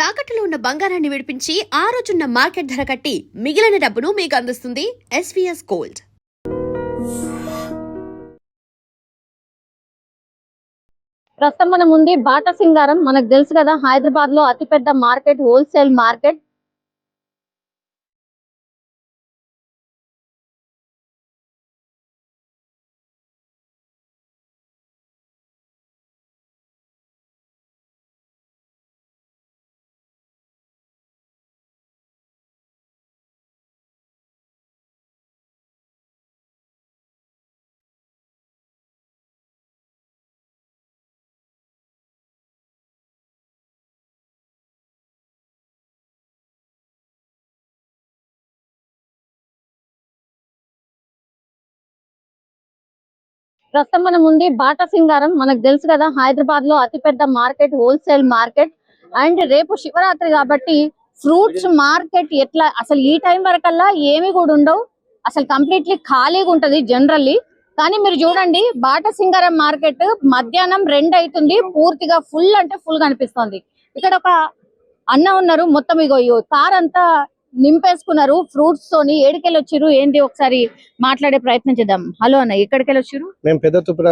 తాకట్టులో ఉన్న బంగారాన్ని విడిపించి ఆ రోజున్న మార్కెట్ ధర కట్టి మిగిలిన డబ్బును మీకు అందిస్తుంది ఎస్వీఎస్ గోల్డ్ ప్రస్తుతం మనం ఉంది బాటా సింగారం. మనకు తెలుసు కదా హైదరాబాద్లో అతిపెద్ద మార్కెట్ హోల్సేల్ మార్కెట్. ప్రస్తుతం మనం ఉంది బాటా సింగారం మనకు తెలుసు కదా హైదరాబాద్లో అతిపెద్ద మార్కెట్ హోల్సేల్ మార్కెట్. అండ్ రేపు శివరాత్రి కాబట్టి ఫ్రూట్స్ మార్కెట్ ఎట్లా అసలు ఈ టైం వరకల్లా ఏమి కూడా ఉండవు. అసలు కంప్లీట్లీ ఖాళీగా ఉంటది జనరల్లీ. కానీ మీరు చూడండి బాటా సింగారం మార్కెట్ మధ్యాహ్నం రెండు అవుతుంది పూర్తిగా ఫుల్ అంటే ఫుల్ కనిపిస్తుంది. ఇక్కడ ఒక అన్న ఉన్నారు మొత్తం ఇగో ఇగో కార్ అంతా నింపేసుకున్నారు. ఫ్రూట్స్ తోని ఏడికెళ్ళి వచ్చిర్రు? ఏంటి ఒకసారి మాట్లాడే ప్రయత్నం చేద్దాం. హలో అన్న ఎక్కడికెళ్ళి వచ్చిర్రు? మేము పెద్దతుపుర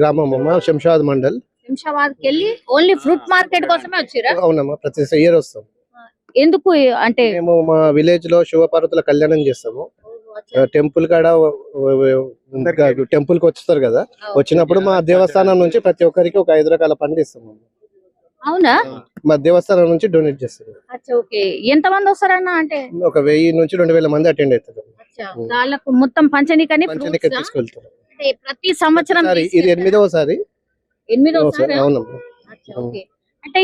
గ్రామం అమ్మ శంషాబాద్ మండల్. శంషాబాద్ కెళ్ళి ఓన్లీ ఫ్రూట్ మార్కెట్ కోసమే వచ్చిరా అవునమ్మా ప్రతి ఇయర్ వస్తాం. ఎందుకు అంటే మేము మా విలేజ్లో శివపార్వతుల కళ్యాణం చేస్తాము. టెంపుల్ కాడ టెంపుల్కి వస్తారు కదా. వచ్చినప్పుడు మా దేవస్థానం నుంచి ప్రతి ఒక్కరికి ఒక ఐదు రకాల పండ్లు ఇస్తాము అవునా? మా దేవస్థానం నుంచి డొనేట్ చేస్తారు. అచ్చా ఓకే. ఎంత మంది వస్తారన్న అంటే? ఒక వెయ్యి నుంచి రెండు వేల మంది అటెండ్ అవుతారు. అచ్చా, వాళ్ళకు మొత్తం పంచనీకని పంచనిక తీసుకెళ్తారు. అంటే ప్రతి సంవత్సరం సారి. ఇది? ఎనిమిదవసారి అవునమ్మా అచ్చా, ఓకే. అంటే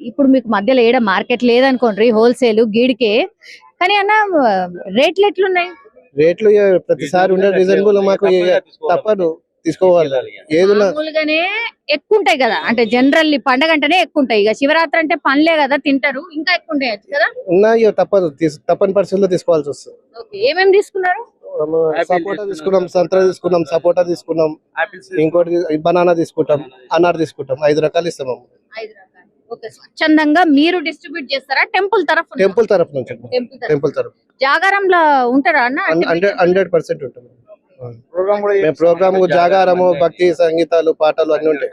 ఇప్పుడు మీకు మధ్యలో ఏడ మార్కెట్ లేదనుకోండి హోల్సేల్ గీడికే. కానీ అన్న రేట్లు ఎట్లున్నాయి? రేట్లు ప్రతిసారి ఉండే రీజనబుల్ మాకు తప్పదు. తీసుకోవాలి ఏదున్నా మామూలుగానే ఎక్కువ ఉంటాయి కదా. అంటే జనరల్లీ పండగ అంటేనే ఎక్కువ ఉంటాయి ఇక శివరాత్రి అంటే పండ్లే కదా తింటారు. ఇంకా ఎక్కువ ఉంటాయి కదా? ఉన్నా ఇక తప్పదు. తప్పని పరిస్థితుల్లో తీసుకోవాల్సి వస్తుంది. ఓకే. ఏమేమి తీసుకున్నారు? సపోటా తీసుకున్నాం. సంతరా తీసుకున్నాం సపోటా తీసుకున్నాం ఇంకోటి బనానా తీసుకుంటాం అనార్ తీసుకుంటాం. ఐదు రకాలు ఇస్తాం అమ్మ. ఐదు రకాలు. ఓకే. స్వచ్ఛందంగా మీరు డిస్ట్రిబ్యూట్ చేస్తారా? టెంపుల్ తరఫు టెంపుల్ తరఫు నుంచి టెంపుల్ తరఫు జాగారంలో ఉంటారా అన్న? హండ్రెడ్ పర్సెంట్ ఉంటుంది మేము ప్రోగ్రామ్ జాగారము భక్తి సంగీతాలు పాటలు అన్ని ఉంటాయి.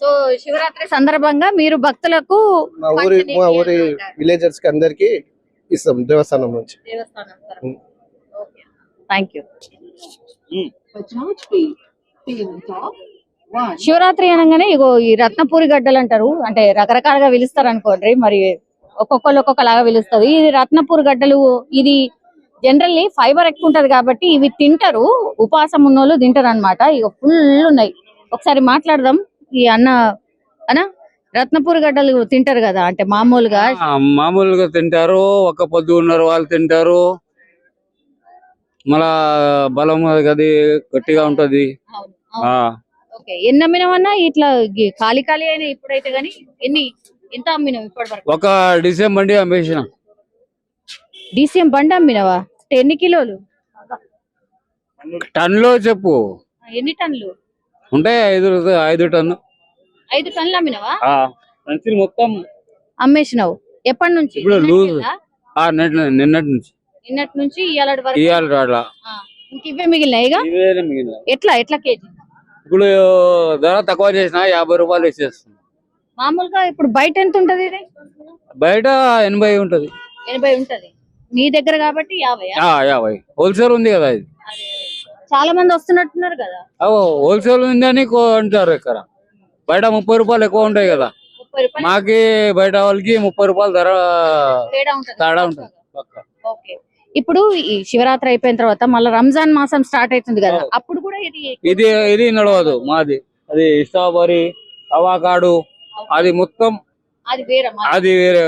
సో శివరాత్రి సందర్భంగా మీరు భక్తులకు మా ఊరి మా ఊరి. విలేజర్స్కి అందరికి ఇస్తాం దేవస్థానం నుంచి. శివరాత్రి అనగానే ఇగో ఈ రత్నపూరి గడ్డలు అంటారు. అంటే రకరకాలుగా పిలుస్తారు అనుకోండి మరి ఒక్కొక్కరు ఒక్కొక్కలాగా పిలుస్తారు. ఇది రత్నపూరి గడ్డలు ఇది జనరల్లీ ఫైబర్ ఎక్కువ ఉంటది కాబట్టి ఇవి తింటారు ఉపవాసం ఉన్నోళ్ళు తింటారు అనమాట ఇక ఫుల్ ఉన్నాయి ఒకసారి మాట్లాడదాం. ఈ అన్న అన్న రత్నపూరి గడ్డలు తింటారు కదా అంటే మామూలుగా మామూలుగా తింటారు. ఒక్క పొద్దు ఉన్నారు వాళ్ళు తింటారు. మళ్ళా బలం అది గట్టిగా ఉంటది. ఎన్ని అమ్మినామన్నా ఇట్లా ఖాళీ ఖాళీ అయినా ఇప్పుడైతే గానీ ఎన్ని ఎంత అమ్మినావు ఇప్పటి వరకు? ఒక డిసెంబర్ బండి అమ్మేసిన. డిసిఎం బండి అమ్మినావా? ఎన్ని కిలోలు? టన్లో చెప్పు ఎన్ని టన్నులు? ఉంటాయి ఐదు ఐదు టన్ను? ఐదు టన్నులు అమ్మినావా? సంచులు మొత్తం. అమ్మేసినావు. ఎప్పటి నుంచి? ఇప్పుడు నిన్నటి లూజ్. నిన్నటి నుంచి నిన్నటి నుంచి. ఇవాళ వరకు? ఇవాళ రాట్లా ఆ, ఇంక ఇవే మిగిలినాయి ఎట్లా ఎట్లా కేజీ? ఇప్పుడు ధర తక్కువ చేసిన యాభై రూపాయలు ఇచ్చేస్తుంది మామూలుగా ఇప్పుడు బయట ఎంత ఉంటది బయట ఎనభై ఉంటది. ఎనభై ఉంటది. మీ దగ్గర కాబట్టి యాభై హోల్సేల్ ఉంది కదా ఇది. చాలా మంది వస్తున్నట్టున్నారు కదా? హోల్సేల్ ఉంది అని అంటారు ఇక్కడ. బయట ముప్పై రూపాయలు ఎక్కువ ఉంటాయి కదా. మాకి బయట వాళ్ళకి ముప్పై రూపాయలు ధర తేడా ఉంటది. ఇప్పుడు ఈ శివరాత్రి అయిపోయిన తర్వాత మళ్ళీ రంజాన్ మాసం స్టార్ట్ అవుతుంది కదా. అప్పుడు కూడా ఇది ఇది ఇది నడవదు మాది. అది స్ట్రాబెరీ అవాకాడు అది మొత్తం అది వేరే అది వేరే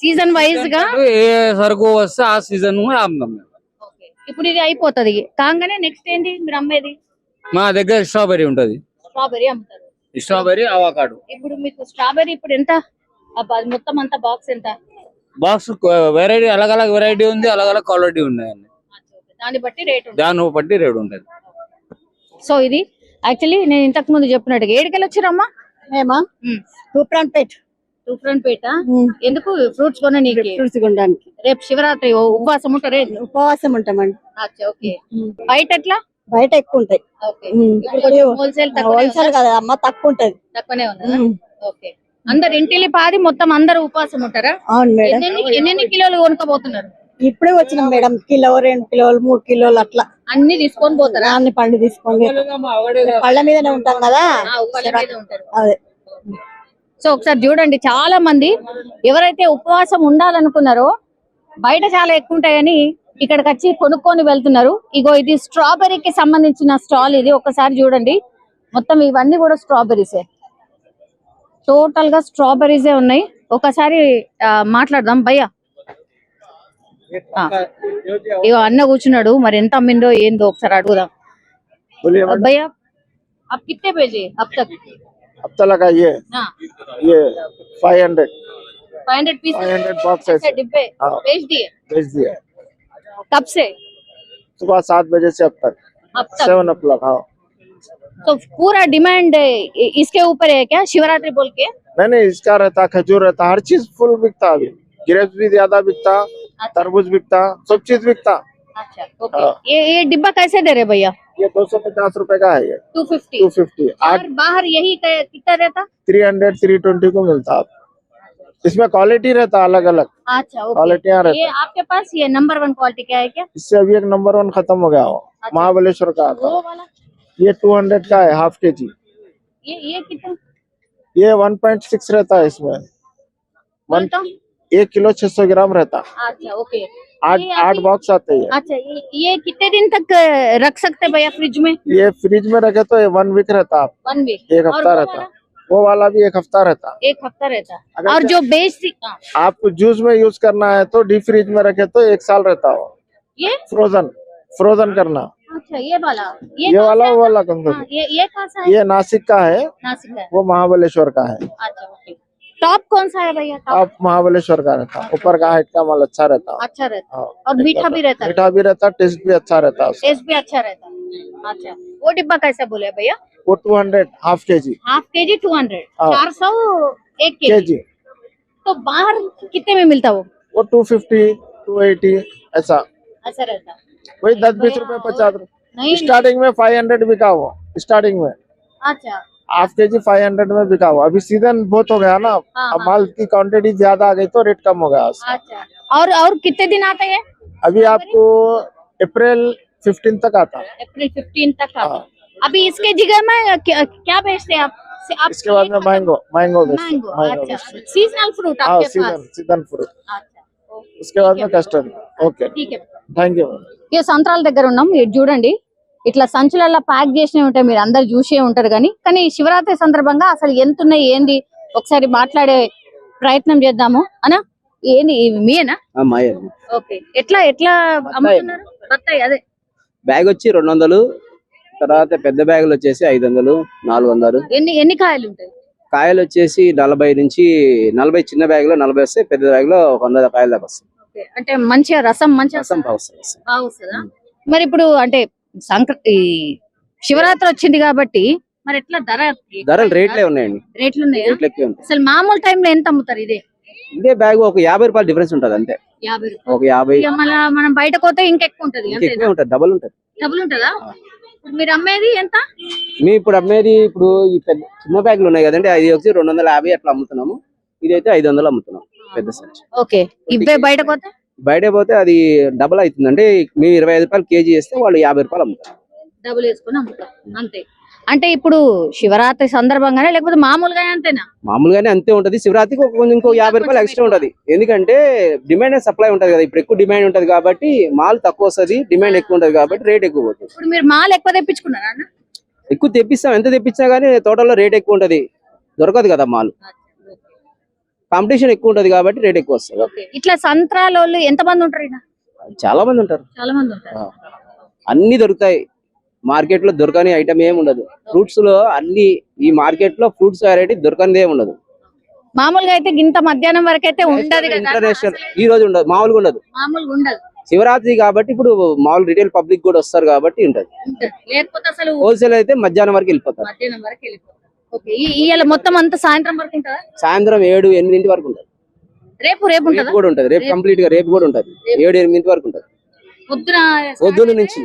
సీజన్ వైజ్గా ఏ సరుకు వస్తే ఆ సీజన్ అమ్ముదాం. ఇప్పుడు ఇది అయిపోతది. కాగానే నెక్స్ట్ ఏంటి? మీరు అమ్మేది? మా దగ్గర స్ట్రాబెరీ ఉంటది. స్ట్రాబెరీ అమ్ముతారు. స్ట్రాబెరీ అవాకాడు ఇప్పుడు మీకు స్ట్రాబెరీ ఇప్పుడు ఎంత? మొత్తం అంతా బాక్స్ ఎంత? బాక్స్ వెరైటీ అలగ్ అలగ్ వెరైటీ ఉంది అలగ్ అలగ్ క్వాలిటీ ఉన్నాయండి దాన్ని బట్టి రేట్ ఉంటుంది. దాన్ని బట్టి రేట్ ఉంటది. సో ఇది యాక్చువల్లీ నేను ఇంతకు ముందు చెప్పినట్టుగా. ఏడుకెళ్ళి వచ్చిరమ్మా మేమా? ఉమ్. తూప్రాన్పేట్ పేట ఎందుకు ఫ్రూట్స్ కొననీకి ఫ్రూట్స్ కొనడానికి. రేపు శివరాత్రి ఉపవాసం ఉంటారే? ఉపవాసం ఉంటామండి. అచ్చా ఓకే. బయట ఎట్లా? బయట ఎక్కువ ఉంటాయి. హోల్సేల్ హోల్సేల్ కదా అమ్మ తక్కువ ఉంటది. తక్కువనే ఉందా. ఓకే. అందరు ఇంటిలి పాది మొత్తం అందరు ఉపవాసం ఉంటారా? అవును మేడం. ఎన్నెన్ని ఎన్నెన్ని కిలోలు కొనుక్కోబోతున్నారు? ఇప్పుడే వచ్చినాం మేడం కిలో రెండు కిలోలు మూడు కిలోలు అట్లా. అన్ని తీసుకొని పోతారా? అన్ని పండు తీసుకోండి పళ్ళ మీదనే ఉంటాం కదా? ఆ, ఉప్పాల మీద ఉంటారు. అదే. సో ఒకసారి చూడండి చాలా మంది ఎవరైతే ఉపవాసం ఉండాలనుకున్నారో బయట చాలా ఎక్కువ ఉంటాయని ఇక్కడికి వచ్చి కొనుక్కొని వెళ్తున్నారు ఇగో ఇది స్ట్రాబెర్రీకి సంబంధించిన స్టాల్ ఇది ఒకసారి చూడండి మొత్తం ఇవన్నీ కూడా స్ట్రాబెర్రీసే టోటల్ గా స్ట్రాబెర్రీసే ఉన్నాయి ఒకసారి ఆ, మాట్లాడదాం భయ్యా ఆ. ఇగో అన్న కూర్చున్నాడు మరి ఎంత అమ్మిండో ఏందో ఒకసారి అడుగుదాం बोलिए मैडम భయ్యా అప్ కిట్టే పేజీ అప్ తక్ अब तक लगाइए ये। Five hundred five hundred piece five hundred box है डिब्बे? हाँ। बेच दिए? भेज दिया कब से? सुबह सात बजे से अब तक। अब तक? सेवन ओ क्लॉक हाँ। तो पूरा डिमांड इसके ऊपर है क्या? शिवरात्रि बोल के? नहीं नहीं इसका रहता खजूर रहता। हर चीज़ फुल बिकता अभी। ग्रेप्स भी ज़्यादा बिकता तरबूज बिकता सब चीज़ बिकता। अच्छा ओके। हाँ। ये ये डिब्बा कैसे दे रहे भैया? ये दो सौ पचास रूपए का है ये। टू फिफ्टी टू फिफ्टी और बाहर यही कितना रहता? थ्री हंड्रेड थ्री ट्वेंटी को मिलता। आप इसमें क्वालिटी रहता अलग अलग अच्छा ओके। क्वालिटियाँ ये रहता। आपके पास ये नंबर वन क्वालिटी क्या है क्या? इससे अभी एक नंबर वन खत्म हो गया हो। महाबलेश्वर का आता। ये टू हंड्रेड का है हाफ़ के जी ये ये कितना? ये वन पॉइंट सिक्स रहता है इसमें। वन एक किलो छह सौ ग्राम रहता। अच्छा ओके। आठ आठ बॉक्स आते हैं। अच्छा ये, ये कितने दिन तक रख सकते हैं भैया फ्रिज में? ये फ्रिज में रखे तो ये वन वीक रहता। वन वीक एक हफ़्ता रहता। वो वाला भी एक हफ़्ता रहता। एक हफ़्ता रहता। और जो बेचती हाँ, आपको जूस में यूज़ करना है तो डीप फ्रिज में रखे तो एक साल रहता हो। ये? फ्रोजन फ्रोजन करना। अच्छा ये वाला। ये ये वाला वो वाला कौन सा हाँ, ये ये सा है? ये नासिक का है। नासिक का है। वो महाबलेश्वर का है। अच्छा टॉप कौन सा है भैया टॉप आप महाबलेश्वर का रहता ऊपर का हाइट का माल अच्छा रहता अच्छा रहता हाँ, और मीठा भी रहता है? मीठा भी रहता टेस्ट भी अच्छा रहता है टेस्ट भी अच्छा रहता है। अच्छा वो डिब्बा कैसे बोले भैया? वो टू हंड्रेड हाफ़ के जी हाफ़ के जी टू हंड्रेड हाँ। चार सौ एक के जी तो बाहर कितने में मिलता वो? वो टू फिफ्टी टू एटी ऐसा। ऐसा रहता। वही दस बीस रूपए पचास रुपए। नहीं स्टार्टिंग में फाइव हंड्रेड बिका हुआ स्टार्टिंग में। अच्छा। हाफ के जी फाइव हंड्रेड में बिका हुआ अभी सीजन बहुत हो गया ना हाँ, अब हाँ। माल की क्वांटिटी ज्यादा आ गई तो रेट कम हो गया उसका। अच्छा और और कितने दिन आता है अभी आपको अप्रैल फिफ्टीन तक आता है अप्रैल फिफ्टीन तक आता हाँ। अभी इसके जगह में क्या, क्या बेचते हैं आप से- आप इसके बाद में मैंगो मैंगो बेचते हैं, मैंगो अच्छा बेचते हैं। सीजनल फ्रूट हाँ आपके सीजन पास सीजन फ्रूट अच्छा ओके, उसके बाद ठीक में है। कस्टर्ड ओके ठीक है थैंक यू ఇక సంత్రాల దగ్గర ఉన్నాం ఇటు చూడండి ఇట్లా సంచులలో ప్యాక్ చేసినవి ఉంటాయి మీరు అందరు చూసే ఉంటారు కానీ కానీ శివరాత్రి సందర్భంగా అసలు ఎంత ఉన్నాయి ఏంది? ఒకసారి మాట్లాడే ప్రయత్నం చేద్దాము. అనా? ఏంది? ఇవి మీయేనా? మాయ. ఓకే. ఎట్లా ఎట్లా అమ్ముతున్నారు? బత్తాయి అదే. బ్యాగ్ వచ్చి రెండు వందలు తర్వాత పెద్ద బ్యాగులు వచ్చేసి ఐదు వందలు నాలుగు వందలు. ఎన్ని ఎన్ని కాయలు ఉంటాయి? కాయలు వచ్చేసి నలభై నుంచి నలభై చిన్న బ్యాగ్లో నలభై వస్తాయి పెద్ద బ్యాగ్లో ఒక వంద కాయల దాకా వస్తాయి. అంటే మంచిగా రసం మంచిగా రసం బాగా వస్తుంది. బాగా వస్తుందా? మరి ఇప్పుడు అంటే సంక్ర ఈ శివరాత్రి వచ్చింది కాబట్టి మరి ఎట్లా ధర? ధరలు రేట్లే ఉన్నాయండి. రేట్లు ఉన్నాయా రేట్లు ఎక్కువ ఉంటాయి. అసలు మామూలు టైంలో ఎంత అమ్ముతారు ఇదే? ఇదే బ్యాగ్ ఒక యాభై రూపాయలు డిఫరెన్స్ ఉంటది అంతే. యాభై రూపాయలు. ఒక యాభై. ఇక మళ్ళా మనం బయట పోతే ఇంకెక్కువ ఉంటది ఇంకా అంతేనా? ఎక్కువే ఉంటది డబల్ ఉంటది. డబ్బులు ఉంటుందా? ఇప్పుడు మీరు అమ్మేది ఎంత? మీ ఇప్పుడు అమ్మేది ఇప్పుడు ఈ పెద్ద చిన్న బ్యాగులు ఉన్నాయి కదండి అది వచ్చి రెండు వందల యాభై అట్లా అమ్ముతున్నాము. ఇది అయితే ఐదు వందలు అమ్ముతున్నాం పెద్ద సంచి ఓకే. ఇవే బయట పోతే? బయట పోతే అది డబల్ అవుతుంది అంటే మేము ఇరవై ఐదు రూపాయలు కేజీ వేస్తే వాళ్ళు యాభై రూపాయలు అమ్ముతారు. డబ్బులు వేసుకొని అమ్ముతాం అంతే. అంటే ఇప్పుడు శివరాత్రి సందర్భంగానే లేకపోతే మామూలుగా అంతేనా? మామూలుగానే అంతే ఉంటది. శివరాత్రికి కొంచెం ఇంకో యాభై రూపాయలు ఎక్స్ట్రా ఉంటది. ఎందుకంటే డిమాండ్ అండ్ సప్లై ఉంటది కదా. ఇప్పుడు ఎక్కువ డిమాండ్ ఉంటది కాబట్టి మాల్ తక్కువ వస్తది డిమాండ్ ఎక్కువ ఉంటది కాబట్టి రేట్ ఎక్కువ పోతుంది. ఇప్పుడు మీరు మాల్ ఎక్కువ తెప్పించుకున్నారా ఎక్కువ తెప్పిస్తాం. ఎంత తెప్పించినా గానీ తోటలో రేట్ ఎక్కువ ఉంటది. దొరకదు కదా మాల్. కాంపిటీషన్ ఎక్కువ ఉంటది కాబట్టి రేట్ ఎక్కువ వస్తుంది. ఇట్లా సంత్రాల ఎంత మంది ఉంటారు? చాలా మంది ఉంటారు. చాలా మంది ఉంటారు. అన్ని దొరుకుతాయి. మార్కెట్లో దొరకని ఐటమ్ ఏమి ఉండదు. ఫ్రూట్స్లో అన్ని ఈ మార్కెట్లో ఫ్రూట్స్ వెరైటీ దొరకనిది ఏమి ఉండదు. మామూలుగా అయితే ఇంత మధ్యాహ్నం వరకు అయితే ఉండదు ఇంటర్నేషనల్ ఈ రోజు ఉండదు. మామూలుగా ఉండదు. మామూలుగా ఉండదు. శివరాత్రి కాబట్టి ఇప్పుడు మామూలు రిటైల్ పబ్లిక్ కూడా వస్తారు కాబట్టి ఉంటది. హోల్సేల్ అయితే మధ్యాహ్నం వరకు వెళ్ళిపోతారు. ఇవాళ మొత్తం అంతా సాయంత్రం వరకు ఉంటుందా? సాయంత్రం ఏడు ఎనిమిదింటి వరకు ఉంటుంది. రేపు రేపు కూడా ఉంటది. రేపు. కంప్లీట్గా రేపు కూడా ఉంటది. ఏడు ఎనిమిది వరకు ఉంటది. పొద్దున నుంచి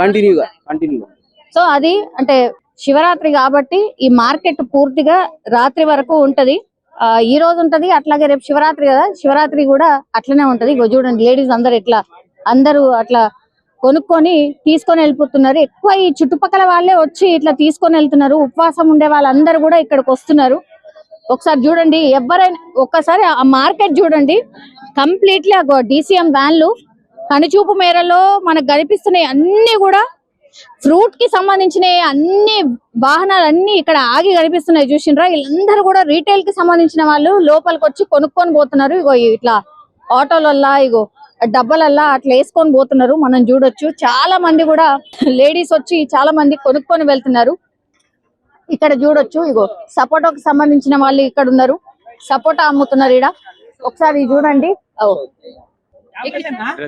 కంటిన్యూగా కంటిన్యూగా సో అది అంటే శివరాత్రి కాబట్టి ఈ మార్కెట్ పూర్తిగా రాత్రి వరకు ఉంటది. ఈ రోజు ఉంటది అట్లాగే రేపు శివరాత్రి కదా. శివరాత్రి కూడా అట్లనే ఉంటది. ఇగో చూడండి లేడీస్ అందరు ఇట్లా అందరూ అట్లా కొనుక్కొని తీసుకొని వెళ్ళిపోతున్నారు. ఎక్కువ ఈ చుట్టుపక్కల వాళ్ళే వచ్చి ఇట్లా తీసుకొని వెళ్తున్నారు. ఉపవాసం ఉండే వాళ్ళందరూ కూడా ఇక్కడికి వస్తున్నారు. ఒకసారి చూడండి ఎవరైనా ఒక్కసారి ఆ మార్కెట్ చూడండి. కంప్లీట్లీ డిసిఎం వ్యాన్లు కనుచూపు మేరలో మనకు కనిపిస్తున్నాయి అన్ని కూడా ఫ్రూట్కి సంబంధించిన అన్ని వాహనాలు అన్ని ఇక్కడ ఆగి కనిపిస్తున్నాయి. చూసిండ్రా వీళ్ళందరూ కూడా రీటైల్కి సంబంధించిన వాళ్ళు లోపలికి వచ్చి కొనుక్కొని పోతున్నారు. ఇగో ఇట్లా ఆటోలల్లా ఇగో డబ్బలల్లా అట్లా వేసుకొని పోతున్నారు మనం చూడొచ్చు చాలా మంది కూడా లేడీస్ వచ్చి చాలా మంది కొనుక్కొని వెళ్తున్నారు ఇక్కడ చూడొచ్చు ఇగో సపోటాకు సంబంధించిన వాళ్ళు ఇక్కడ ఉన్నారు సపోటా అమ్ముతున్నారు ఇక్కడ ఒకసారి ఇది చూడండి ఓ.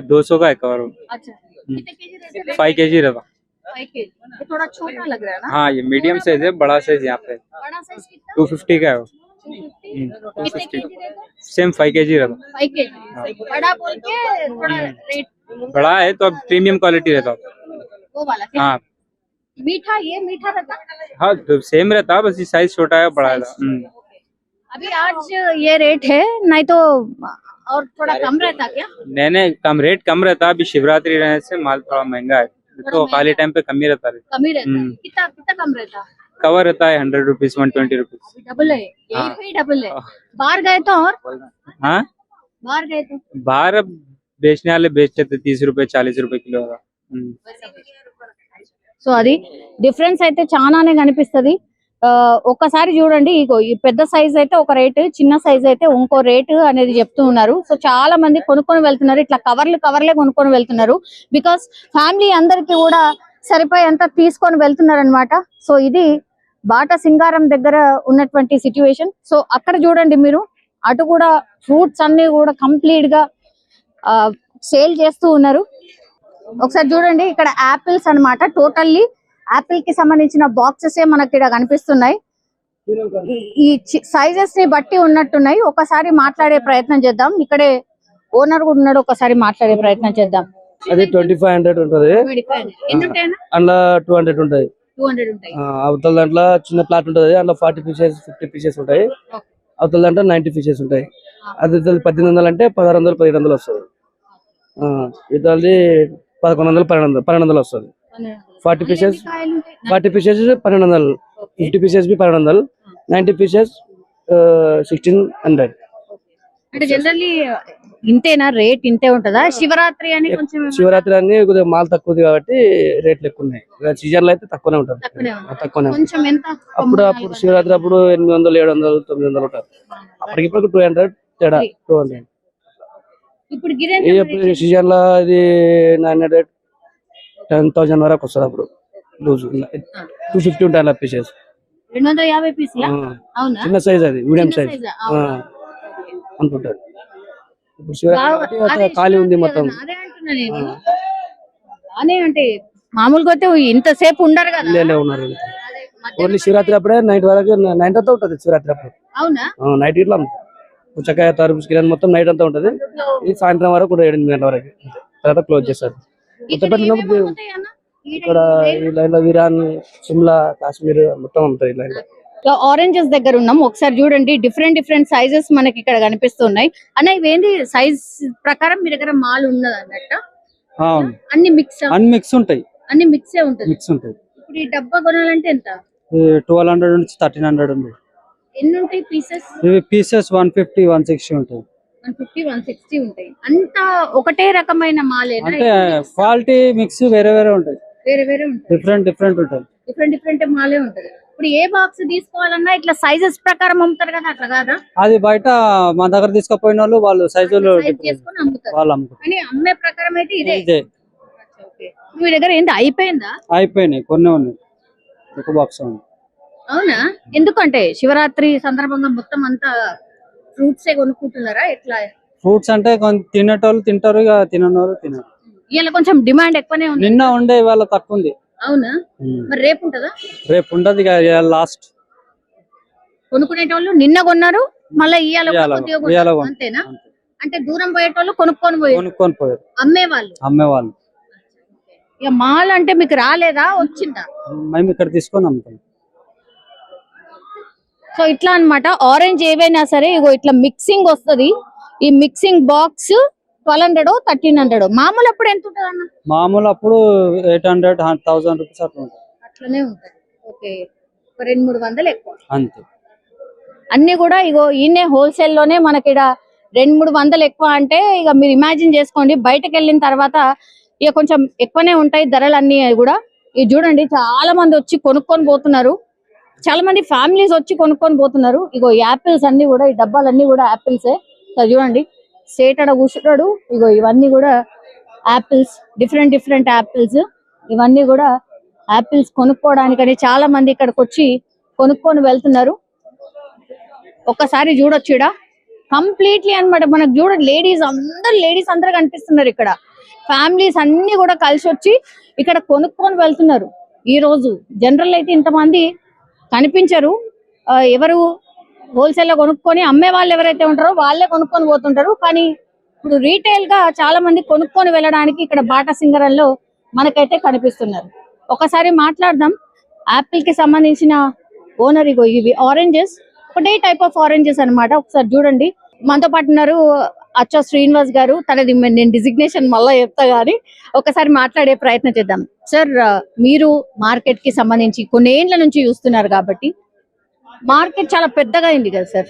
दो सौ का है कवर अच्छा कितने केजी रहता है? फाइव के जी रहता फाइव केजी ये थोड़ा छोटा लग रहा है ना हाँ ये मीडियम साइज है बड़ा साइज यहाँ पे बड़ा साइज कितना टू फिफ्टी का है वो 250 कितने 250 केजी रहता है? सेम फाइव के जी रहता बड़ा बोल के थोड़ा रेट बड़ा है तो अब प्रीमियम क्वालिटी रहता वो वाला हाँ। मीठा ये मीठा रहता हाँ? तो सेम रहता बस ये साइज़ छोटा है बड़ा है। हम्म। अभी आज ये रेट है नहीं तो और थोड़ा कम रहता क्या? नहीं नहीं कम रेट कम रहता अभी शिवरात्रि रहने से माल थोड़ा महँगा है। तो खाली टाइम पे कम ही रहता है। कम ही रहता हम्म। कितना कितना कम रहता? कवर रहता है hundred rupees one twenty rupees अभी डबल है यही हाँ। पे ही डबल है बाहर गए तो और हाँ बाहर गए तो बाहर अब बेचने वाले बेचते थे तीस रुपए चालीस रुपए किलो का हम्म। సో అది డిఫరెన్స్ అయితే చాలానే కనిపిస్తది ఆ, ఒక్కసారి చూడండి ఇగో ఈ పెద్ద సైజ్ అయితే ఒక రేటు చిన్న సైజ్ అయితే ఇంకో రేటు అనేది చెప్తూ ఉన్నారు సో చాలా మంది కొనుక్కొని వెళ్తున్నారు ఇట్లా కవర్లు కవర్లే కొనుక్కొని వెళ్తున్నారు బికాస్ ఫ్యామిలీ అందరికి కూడా సరిపోయేంత తీసుకొని వెళ్తున్నారు అనమాట సో ఇది బాట సింగారం దగ్గర ఉన్నటువంటి సిచ్యువేషన్ సో అక్కడ చూడండి మీరు అటు కూడా ఫ్రూట్స్ అన్ని కూడా కంప్లీట్గా సేల్ చేస్తూ ఉన్నారు. ఒకసారి చూడండి ఇక్కడ యాపిల్స్ అన్నమాట. టోటల్లీ యాపిల్కి సంబంధించిన బాక్సెస్ మనకి ఇక్కడ కనిపిస్తున్నాయి. ఈ- సైజెస్ని బట్టి ఉన్నట్టున్నాయి. ఒకసారి మాట్లాడే ప్రయత్నం చేద్దాం. ఇక్కడే ఓనర్ కూడా ఉన్నాడు ఒకసారి మాట్లాడే ప్రయత్నం చేద్దాం. అది ట్వంటీ ఫైవ్ హండ్రెడ్ ఉంటది. అందులో టూ హండ్రెడ్ ఉంటది. టూ హండ్రెడ్ ఉంటాయి. ఆ, అవతల దాంట్లో చిన్న ప్లాట్ ఉంటది అందులో ఫార్టీ పీసెస్ ఫిఫ్టీ పీసెస్ ఉంటాయి. అవతల దాంట్లో నైన్టీ పీసెస్ ఉంటాయి. అది పద్దెనిమిది వందలు అంటే పదహారు వందలు పదిహేడు వందలు వస్తుంది. ఇతలది పదకొండు వందలు పన్నెండు వందలు పన్నెండు వందలు వస్తుంది. ఫార్టీ పీసెస్ ఫార్టీ పీసెస్ పన్నెండు వందలు ఫిఫ్టీ పీసెస్ బి పన్నెండు వందలు నైన్టీ పీసెస్ సిక్స్టీన్ హండ్రెడ్ అంటే జనరల్లీ ఇంతేనా? రేట్ ఇంతే ఉంటదా? శివరాత్రి అని కొంచెం శివరాత్రి అన్ని కొద్దిగా మాల్ తక్కువది కాబట్టి రేట్లు ఎక్కువ ఉన్నాయి. సీజన్లో అయితే తక్కువనే ఉంటుంది. తక్కువనే ఉంది. ఆ, తక్కువనే ఉంటుంది. కొంచెం ఎంత? అప్పుడు అప్పుడు శివరాత్రి అప్పుడు ఎనిమిది వందలు ఏడు వందలు తొమ్మిది వందలు ఉంటారు. అప్పటికి ఇప్పుడు టూ హండ్రెడ్ తేడా టూ హండ్రెడ్ ఇప్పుడు ఈ సీజన్లో ఇది నైన్ హండ్రెడ్ టెన్ థౌసండ్ వరకు వస్తుంది అప్పుడు. లూజ్ టూ ఫిఫ్టీ ఉంటాయి అలా పీసెస్ రెండు వందల యాభై పీసులా అవునా? చిన్న సైజ్ అది మీడియం చిన్న సైజ్ size ఆ? అవునా? అనుకుంటారు. ఇప్పుడు శివరాత్రి ఖాళీ ఉంది మొత్తం. అనే అంటే మామూలుగా అయితే ఇంతసేపు ఉండరు కదా. ఉన్నారు ఓన్లీ శివరాత్రి అప్పుడే నైట్ వరకు నైట్ అంతా ఉంటుంది శివరాత్రి అప్పుడు. అవునా? నైట్ ఇట్లా పుచ్చకాయ తరబుజ్ కిరాణ్ మొత్తం నైట్ అంతా ఉంటది. ఇది సాయంత్రం వరకు ఎనిమిది గంటల వరకు. తర్వాత క్లోజ్ చేస్తారు. ఇక్కడ ఈ లైన్లో ఇరాన్ సిమ్లా కాశ్మీర్ మొత్తం అమ్ముతాయి ఈ లైన్లో ఆరెంజెస్ దగ్గర ఉన్నాం. ఒకసారి చూడండి. డిఫరెంట్ డిఫరెంట్ సైజెస్ మనకి ఇక్కడ కనిపిస్తున్నాయి. అన్న ఇవేంటి సైజ్ ప్రకారం మీ దగ్గర మాల్ ఉన్నది అన్నట్ట అన్ని మిక్స్ అన్ని మిక్స్ ఉంటాయి. అన్ని మిక్సే ఉంటుంది? మిక్స్ ఉంటాయి. ఇప్పుడు ఈ డబ్బా కొనాలంటే ఎంత? ట్వెల్వ్ హండ్రెడ్ నుంచి థర్టీన్ హండ్రెడ్ ఉంది. ఎన్ని ఉంటాయి పీసెస్ ఇవి pieces one fifty one sixty ఉంటాయి. వన్ ఫిఫ్టీ వన్ సిక్స్టీ ఉంటాయి. అంతా ఒకటే రకమైన మాలేనా? అంటే క్వాలిటీ మిక్స్ వేరే వేరే ఉంటాయి. వేరే వేరే ఉంటాయి. డిఫరెంట్ డిఫరెంట్ ఉంటాయి. డిఫరెంట్ డిఫరెంట్ మాలే ఉంటది. ఇప్పుడు ఏ బాక్స్ తీసుకోవాలన్నా ఇట్లా సైజెస్ ప్రకారం అమ్ముతారు కదా అట్లా కాదా? అది బయట మా దగ్గర తీసుకుపోయిన వాళ్ళు వాళ్ళు సైజులు అమ్ముతారు. వాళ్ళు అమ్ముకుంటారు కానీ అమ్మే ప్రకారం అయితే ఇదే. ఇదే. మీ దగ్గర ఏంటి అయిపోయిందా? అయిపోయినాయి కొన్ని ఉన్నాయి. ఒక బాక్స్ అవునా? ఎందుకంటే శివరాత్రి సందర్భంగా మొత్తం అంతా ఫ్రూట్స్ కొనుక్కుంటున్నారా? ఎట్లా? ఫ్రూట్స్ అంటే తినేటోళ్ళు తింటారు ఇక తినని వాళ్ళు తినరు. ఇవాళ కొంచెం డిమాండ్ ఎక్కువనే ఉంది. నిన్న ఉండే వాళ్ళ తక్కువ ఉంది. అవునా. మరి రేపు ఉంటుందా రేపు ఉండదు లాస్ట్. కొనుక్కునేటోళ్ళు నిన్న కొన్నారు మళ్ళీ అంతేనా? అంతే. అంటే దూరం పోయేటోళ్ళు కొనుక్కొని పోయారు కొనుక్కొని పోయారు అమ్మే వాళ్ళు. అమ్మేవాళ్ళు ఇక మాల్ అంటే మీకు రాలేదా? వచ్చిందా? మేము ఇక్కడ తీసుకొని అమ్ముతాం. సో ఇట్లా అన్నమాట. ఆరెంజ్ ఏవైనా సరే ఇగో ఇట్లా మిక్సింగ్ వస్తది. ఈ mixing box twelve hundred thirteen hundred? మామూలు అప్పుడు ఎంత ఉంటుంది అన్న మామూలు అప్పుడు ఎయిట్ హండ్రెడ్ థౌసండ్ రూపీస్ అట్లా ఉంటుంది. అట్లనే ఉంటుంది. ఓకే. రెండు మూడు వందలు ఎక్కువ. అంతే. అన్ని కూడా ఇగో ఈయనే హోల్సేల్లోనే మనకి ఈడ రెండు మూడు వందలు ఎక్కువ అంటే ఇక మీరు ఇమాజిన్ చేసుకోండి బయటకు వెళ్ళిన తర్వాత ఇక కొంచెం ఎక్కువనే ఉంటాయి ధరలు అన్ని కూడా. ఇది చూడండి చాలా మంది వచ్చి కొనుక్కొని పోతున్నారు. చాలా మంది ఫ్యామిలీస్ వచ్చి కొనుక్కొని పోతున్నారు. ఇగో యాపిల్స్ అన్ని కూడా ఈ డబ్బాలన్నీ కూడా యాపిల్సే సో స్టేట్ అడ కూర్చుంటాడు. ఇగో ఇవన్నీ కూడా యాపిల్స్ డిఫరెంట్ డిఫరెంట్ యాపిల్స్ ఇవన్నీ కూడా యాపిల్స్ కొనుక్కోవడానికని చాలా మంది ఇక్కడికి వచ్చి కొనుక్కొని వెళ్తున్నారు. ఒక్కసారి చూడొచ్చు ఇడ కంప్లీట్లీ అన్నమాట మనకు చూడ లేడీస్ అందరు లేడీస్ అందరు కనిపిస్తున్నారు ఇక్కడ. ఫ్యామిలీస్ అన్ని కూడా కలిసి వచ్చి ఇక్కడ కొనుక్కొని వెళ్తున్నారు. ఈ రోజు జనరల్ అయితే ఇంతమంది కనిపించరు. ఎవరు హోల్సేల్లో కొనుక్కొని అమ్మే వాళ్ళు ఎవరైతే ఉంటారో వాళ్ళే కొనుక్కొని పోతుంటారు. కానీ ఇప్పుడు రీటైల్గా చాలా మంది కొనుక్కొని వెళ్ళడానికి ఇక్కడ బాటా సింగరంలో మనకైతే కనిపిస్తున్నారు. ఒకసారి మాట్లాడదాం. యాపిల్కి సంబంధించిన ఓనర్ ఇగో ఇవి ఆరెంజెస్ ఒకటే టైప్ ఆఫ్ ఆరెంజెస్ అన్నమాట. ఒకసారి చూడండి. మనతో పాటు ఉన్నారు అచ్చా శ్రీనివాస్ గారు. తనది నేను డిజిగ్నేషన్ మళ్ళీ చెప్తా గానీ ఒకసారి మాట్లాడే ప్రయత్నం చేద్దాం. సార్ మీరు మార్కెట్కి సంబంధించి కొన్ని ఏండ్ల నుంచి చూస్తున్నారు కాబట్టి మార్కెట్ చాలా పెద్దగా అయింది కదా సార్.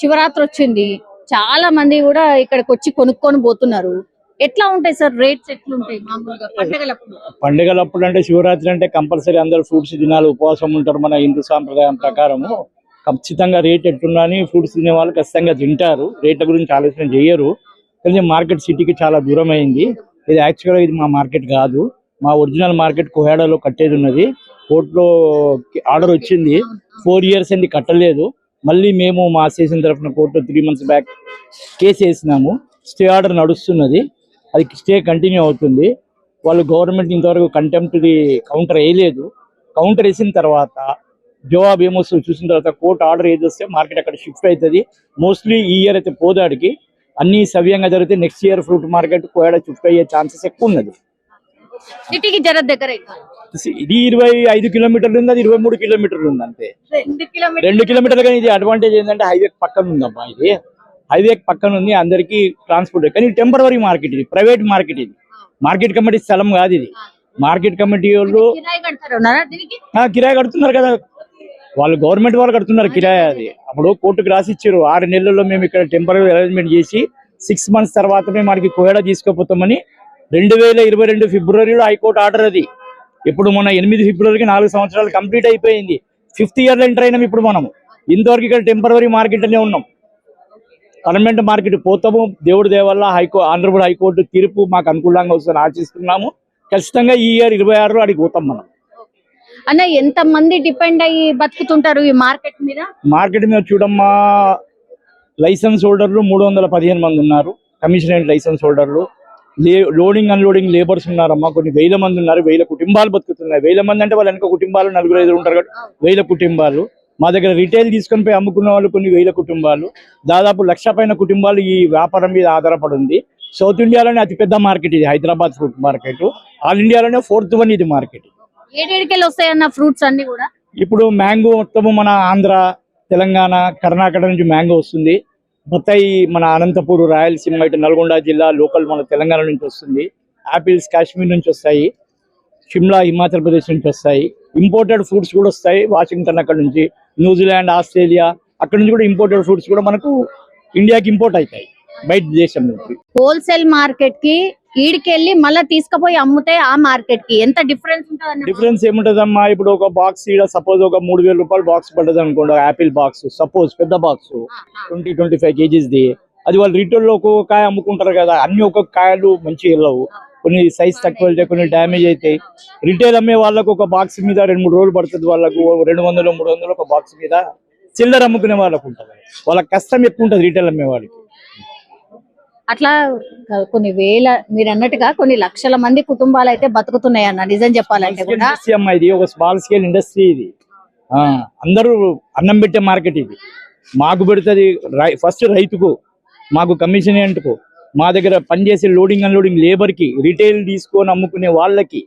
శివరాత్రి వచ్చింది. చాలా మంది కూడా ఇక్కడికి వచ్చి కొనుక్కొని పోతున్నారు. ఎట్లా ఉంటాయి సార్ రేట్స్ ఎట్లుంటాయి మామూలుగా పండగలప్పుడు? పండుగలప్పుడు అంటే శివరాత్రి అంటే కంపల్సరీ అందరూ ఫ్రూట్స్ తినాలి ఉపవాసం ఉంటారు మన హిందూ సాంప్రదాయం ప్రకారము. ఖచ్చితంగా రేట్ ఎట్లుందని ఫ్రూట్స్ తినే వాళ్ళు ఖచ్చితంగా తింటారు. రేట్ల గురించి ఆలోచన చేయరు. కానీ మార్కెట్ సిటీకి చాలా దూరం అయింది ఇది యాక్చువల్గా ఇది మా మార్కెట్ కాదు. మా ఒరిజినల్ మార్కెట్ కోహేడలో కట్టేది ఉన్నది. కోర్టులో ఆర్డర్ వచ్చింది. ఫోర్ ఇయర్స్ అండి కట్టలేదు. మళ్ళీ మేము మా అసోసియేషన్ తరఫున కోర్టులో త్రీ మంత్స్ బ్యాక్ కేసు వేసినాము. స్టే ఆర్డర్ నడుస్తున్నది. అది స్టే కంటిన్యూ అవుతుంది. వాళ్ళు గవర్నమెంట్ ఇంతవరకు కంటెంప్ట్ కౌంటర్ వేయలేదు. కౌంటర్ వేసిన తర్వాత జవాబు ఏమొస్తుందో చూసిన తర్వాత కోర్టు ఆర్డర్ ఏది వస్తే మార్కెట్ అక్కడ షిఫ్ట్ అవుతుంది. మోస్ట్లీ ఈ ఇయర్ అయితే పోదాడికి. అన్ని సవ్యంగా జరిగితే next year fruit market Koheda shift అయ్యే ఛాన్సెస్ ఎక్కువ ఉన్నది. సిటీకి జర దగ్గర ఇది ఇరవై ఐదు కిలోమీటర్లు ఉంది అది ఇరవై మూడు కిలోమీటర్లు ఉంది అంతే. రెండు కిలోమీటర్లు. కానీ ఇది అడ్వాంటేజ్ ఏంటంటే హైవే పక్కన ఉందమ్మా ఇది. హైవే పక్కన ఉంది అందరికీ ట్రాన్స్పోర్ట్ కానీ టెంపరీ మార్కెట్ ఇది ప్రైవేట్ మార్కెట్ ఇది. మార్కెట్ కమిటీ స్థలం కాదు ఇది. మార్కెట్ కమిటీ వాళ్ళు కిరాయి కడుతున్నారు కదా. వాళ్ళు గవర్నమెంట్ వాళ్ళు కడుతున్నారు కిరాయి అది. అప్పుడు కోర్టుకు రాసి ఇచ్చారు. ఆరు నెలల్లో మేము ఇక్కడ టెంపరీ అరేంజ్మెంట్ చేసి సిక్స్ మంత్స్ తర్వాతనే మనకి కోయడా తీసుకోపోతామని రెండు వేల ఇరవై రెండు ఫిబ్రవరిలో హైకోర్టు ఆర్డర్ అది. ఇప్పుడు మన ఎనిమిది ఫిబ్రవరికి నాలుగు సంవత్సరాలు కంప్లీట్ అయిపోయింది. ఫిఫ్త్ ఇయర్లో ఎంటర్ అయినాం ఇప్పుడు మనం ఇంతవరకు ఇక్కడ టెంపరీ మార్కెట్లోనే ఉన్నాం. పర్మనెంట్ మార్కెట్ పోతాము. దేవుడి దేవల్ల హైకో ఆంధ్రప్రదేశ్ హైకోర్టు తీర్పు మాకు అనుకూలంగా వస్తుందని ఆశిస్తున్నాము. ఖచ్చితంగా ఈ ఇయర్ ఇరవై ఆరులో అడిగి పోతాం మనం. అన్న ఎంత మంది డిపెండ్ అయ్యి బతుకుతుంటారు ఈ మార్కెట్ మీద? మార్కెట్ మీద చూడమ్మా లైసెన్స్ హోల్డర్లు మూడు వందల పదిహేను మంది ఉన్నారు. కమిషనరేట్ లైసెన్స్ హోల్డర్లు లే లోడింగ్ అన్లోడింగ్ లేబర్స్ ఉన్నారమ్మా. కొన్ని వేల మంది ఉన్నారు వేల కుటుంబాలు బతుకుతున్నాయి. వేల మంది అంటే వాళ్ళ వెనక కుటుంబాలు నలుగురు ఐదు ఉంటారు కాబట్టి వేల కుటుంబాలు. మా దగ్గర రిటైల్ తీసుకొని పోయి అమ్ముకున్న వాళ్ళు కొన్ని వేల కుటుంబాలు. దాదాపు లక్ష పైన కుటుంబాలు ఈ వ్యాపారం మీద ఆధారపడి ఉంది సౌత్ ఇండియాలోనే అతిపెద్ద మార్కెట్ ఇది హైదరాబాద్ ఫ్రూట్ మార్కెట్ ఆల్ ఇండియాలోనే ఫోర్త్ వన్ ఇది మార్కెట్ వస్తాయన్న ఫ్రూట్స్ అన్ని కూడా? ఇప్పుడు మ్యాంగో మొత్తము మన ఆంధ్ర తెలంగాణ కర్ణాటక నుంచి మ్యాంగో వస్తుంది. బత్తాయి మన అనంతపూర్ రాయలసీమ ఇటు నల్గొండ జిల్లా లోకల్ మన తెలంగాణ నుంచి వస్తుంది. ఆపిల్స్ కాశ్మీర్ నుంచి వస్తాయి. షిమ్లా హిమాచల్ ప్రదేశ్ నుంచి వస్తాయి. ఇంపోర్టెడ్ ఫ్రూట్స్ కూడా వస్తాయి వాషింగ్టన్ అక్కడ నుంచి. న్యూజిలాండ్ ఆస్ట్రేలియా అక్కడ నుంచి కూడా ఇంపోర్టెడ్ ఫ్రూట్స్ కూడా మనకు ఇండియాకి ఇంపోర్ట్ అవుతాయి. బయట దేశం నుంచి. హోల్సేల్ మార్కెట్కి ఈడికెళ్ళి మళ్ళీ తీసుకుపోయి అమ్ముతే ఆ మార్కెట్కి ఎంత డిఫరెన్స్ ఉంటుంది డిఫరెన్స్ ఏముంటదమ్మా? ఇప్పుడు ఒక బాక్స్ ఈడ సపోజ్ ఒక మూడు వేల రూపాయలు బాక్స్ పడ్డది అనుకోండి యాపిల్ బాక్స్ సపోజ్ పెద్ద box twenty twenty five kgs the అది వాళ్ళు రిటైల్లో ఒక్కొక్క కాయ అమ్ముకుంటారు కదా అన్ని ఒక్కొక్క కాయలు మంచి వెళ్ళవు. కొన్ని సైజ్ తక్కువ వెళ్తాయి కొన్ని డ్యామేజ్ అవుతాయి. రిటైల్ అమ్మే వాళ్ళకు ఒక బాక్స్ మీద రెండు మూడు రోజులు పడుతుంది వాళ్ళకు రెండు వందలు మూడు వందలు ఒక బాక్స్ మీద చిల్లర అమ్ముకునే వాళ్ళకు ఉంటుంది. వాళ్ళ కష్టం ఎక్కువ ఉంటుంది రిటైల్ అమ్మే వాళ్ళకి. అట్లా కొన్ని వేల మీరు అన్నట్టుగా కొన్ని లక్షల మంది కుటుంబాలు అయితే బతుకుతున్నాయి అన్న నిజం చెప్పాలంటే కూడా. ఇది ఒక స్మాల్ స్కేల్ ఇండస్ట్రీ ఇది. ఆ, అందరూ అన్నం పెట్టే మార్కెట్ ఇది. మాకు పెడుతుంది ఫస్ట్ రైతుకు మాకు కమిషన్ ఏంటుకు మా దగ్గర పనిచేసే లోడింగ్ అన్లోడింగ్ లేబర్కి రిటైల్ తీసుకొని అమ్ముకునే వాళ్ళకి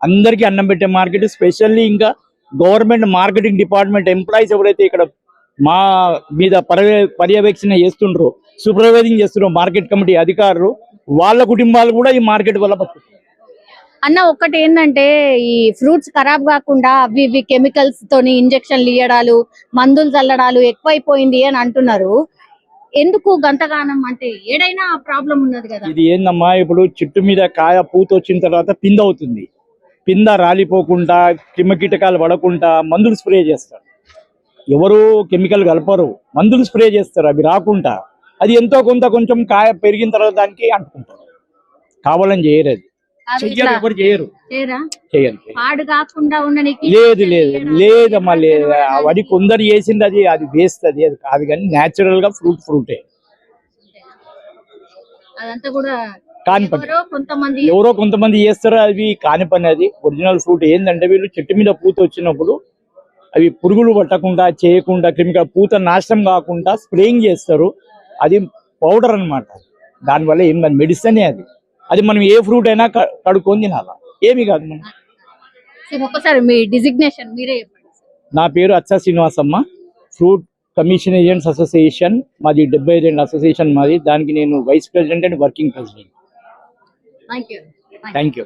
అందరికీ అన్నం పెట్టే మార్కెట్ స్పెషల్లీ ఇంకా గవర్నమెంట్ మార్కెటింగ్ డిపార్ట్మెంట్ ఎంప్లాయీస్ ఎవరైతే ఇక్కడ మా మీద పర్య పర్యవేక్షణ చేస్తుండ్రో సూపర్వైజింగ్ చేస్తుండ్రో మార్కెట్ కమిటీ అధికారులు వాళ్ళ కుటుంబాలు కూడా ఈ మార్కెట్ వల్ల బతుకుతారు అన్న ఒక్కటి ఏంటంటే ఈ ఫ్రూట్స్ ఖరాబ్ కాకుండా అవి ఇవి కెమికల్స్ తోని ఇంజక్షన్లు ఇయ్యడాలు మందులు చల్లడాలు ఎక్కువైపోయింది అని అంటున్నారు. ఎందుకు గంతగానం? అంటే ఏడైనా ప్రాబ్లం ఉన్నది కదా. ఇది ఏందమ్మా? ఇప్పుడు చెట్టు మీద కాయ పూత వచ్చిన తర్వాత పింద అవుతుంది. పింద రాలిపోకుండా క్రిమికీటకాలు పడకుండా మందులు స్ప్రే చేస్తారు. ఎవరు కెమికల్ కలపరు. మందులు స్ప్రే చేస్తారు. అవి రాకుండా అది ఎంతో కొంత కొంచెం కాయ పెరిగిన తర్వాత దానికి అంటుకుంటారు. కావాలని చేయరు అది చెయ్యరు ఎవరు చేయరు. కాకుండా లేదు లేదు. లేదమ్మా లేదు. అవన్నీ కొందరు చేసింది అది అది వేస్ట్ అది అది కాదు కానీ న్యాచురల్గా ఫ్రూట్ ఫ్రూటే కాని పని. ఎవరో కొంతమంది ఎవరో కొంతమంది చేస్తారు అవి కాని పని అది. ఒరిజినల్ ఫ్రూట్ ఏంటంటే వీళ్ళు చెట్టు మీద పూత వచ్చినప్పుడు అవి పురుగులు పట్టకుండా చేయకుండా క్రిమికల్ పూత నాశనం కాకుండా స్ప్రేయింగ్ చేస్తారు. అది పౌడర్ అన్నమాట. దానివల్ల ఏం కాదు మెడిసినే అది. అది మనం ఏ ఫ్రూట్ అయినా కడుక్కొని తినాలా. ఏమి కాదు మనం. సరే, ఒక్కసారి మీ డిజిగ్నేషన్ మీరే చెప్పండి నా పేరు Achha Srinivasamma. Fruit commission agents association. మాది డెబ్బై రెండు అసోసియేషన్ మాది. దానికి నేను vice president and working president. Thank you.